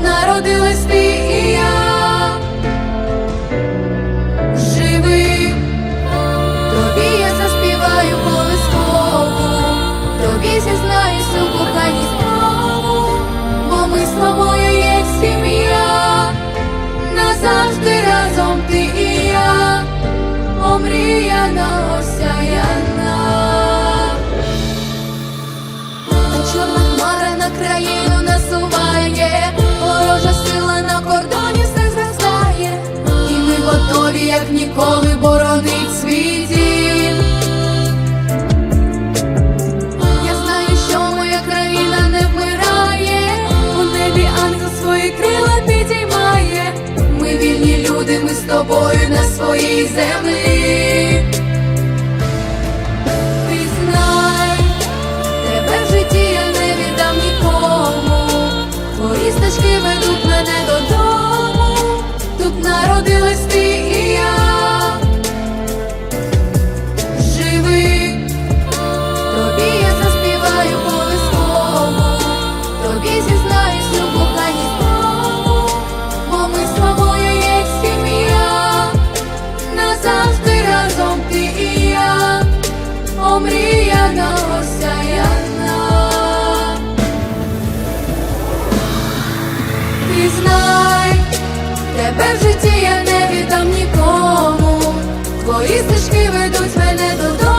Тут народилась ти і я. Живи, тобі я заспіваю колискову, тобі зізнаюсь у коханні знову, бо ми з тобою є сім'я, назавжди разом ти і я, омріяна осяяна. Готові, як ніколи, боронить свій дім. Я знаю, що моя країна не вмирає, у небі ангел свої крила підіймає. Ми вільні люди, ми з тобою на своїй землі. знай, тебе в житті я не віддам нікому, твої стежки ведуть мене додому.